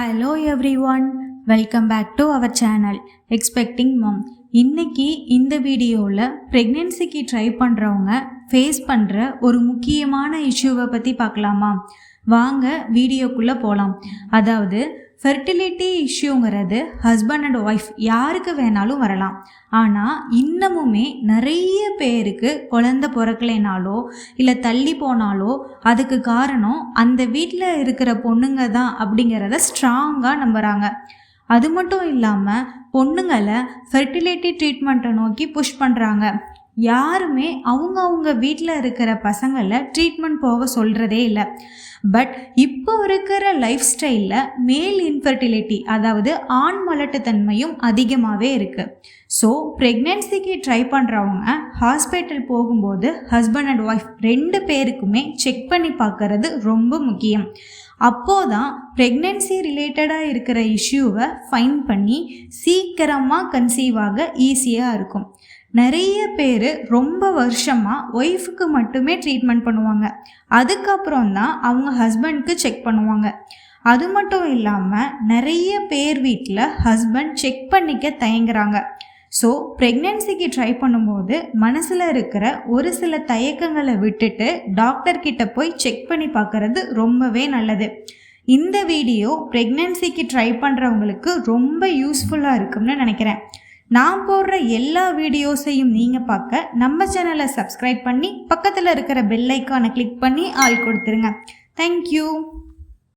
Hello everyone welcome back to our channel expecting mum இன்னைக்கு இந்த வீடியோவில் ப்ரெக்னென்சிக்கு ட்ரை பண்ணுறவங்க ஃபேஸ் பண்ணுற ஒரு முக்கியமான இஷ்யூவை பற்றி பார்க்கலாமா? வாங்க வீடியோக்குள்ளே போகலாம் அதாவது ஃபெர்டிலிட்டி இஷ்யூங்கிறது ஹஸ்பண்ட் அண்ட் ஒய்ஃப் யாருக்கு வேணாலும் வரலாம். ஆனால் இன்னமுமே நிறைய பேருக்கு குழந்த பிறக்கலைனாலோ இல்லை தள்ளி போனாலோ அதுக்கு காரணம் அந்த வீட்டில் இருக்கிற பொண்ணுங்க தான் அப்படிங்கிறத ஸ்ட்ராங்காக நம்புகிறாங்க அது மட்டும் இல்லாமல் பொண்ணுங்களை ஃபெர்டிலிட்டி ட்ரீட்மெண்ட்டை நோக்கி புஷ் பண்ணுறாங்க யாருமே அவங்க அவங்க வீட்டில் இருக்கிற பசங்களை ட்ரீட்மெண்ட் போக சொல்கிறதே இல்லை. பட் இப்போ இருக்கிற லைஃப் ஸ்டைலில் மேல் இன்ஃபர்டிலிட்டி அதாவது ஆண் மலட்டுத்தன்மையும் அதிகமாகவே இருக்குது ஸோ ப்ரெக்னென்சிக்கு ட்ரை பண்ணுறவங்க ஹாஸ்பிட்டல் போகும்போது ஹஸ்பண்ட் அண்ட் ஒய்ஃப் ரெண்டு பேருக்குமே செக் பண்ணி பார்க்கறது ரொம்ப முக்கியம். அப்போதான் ப்ரெக்னென்சி ரிலேட்டடாக இருக்கிற இஷ்யூவை ஃபைன் பண்ணி சீக்கிரமாக கன்சீவ் ஆக ஈஸியாக இருக்கும். நிறைய பேர் ரொம்ப வருஷமாக ஒய்ஃபுக்கு மட்டுமே ட்ரீட்மெண்ட் பண்ணுவாங்க. அதுக்கப்புறம் தான் அவங்க ஹஸ்பண்ட்க்கு செக் பண்ணுவாங்க. அது மட்டும் இல்லாமல் நிறைய பேர் வீட்டில் ஹஸ்பண்ட் செக் பண்ணிக்க தயங்குறாங்க. ஸோ ப்ரெக்னென்சிக்கு ட்ரை பண்ணும்போது மனசில் இருக்கிற ஒரு சில தயக்கங்களை விட்டுட்டு டாக்டர்கிட்ட போய் செக் பண்ணி பார்க்குறது ரொம்பவே நல்லது. இந்த வீடியோ ப்ரெக்னென்சிக்கு ட்ரை பண்ணுறவங்களுக்கு ரொம்ப யூஸ்ஃபுல்லாக இருக்கும்னு நினைக்கிறேன். நான் போடுற எல்லா வீடியோஸையும் நீங்கள் பார்க்க நம்ம சேனலை சப்ஸ்கிரைப் பண்ணி பக்கத்தில் இருக்கிற பெல் ஐக்கானை கிளிக் பண்ணி ஆள் கொடுத்துருங்க. தேங்க்யூ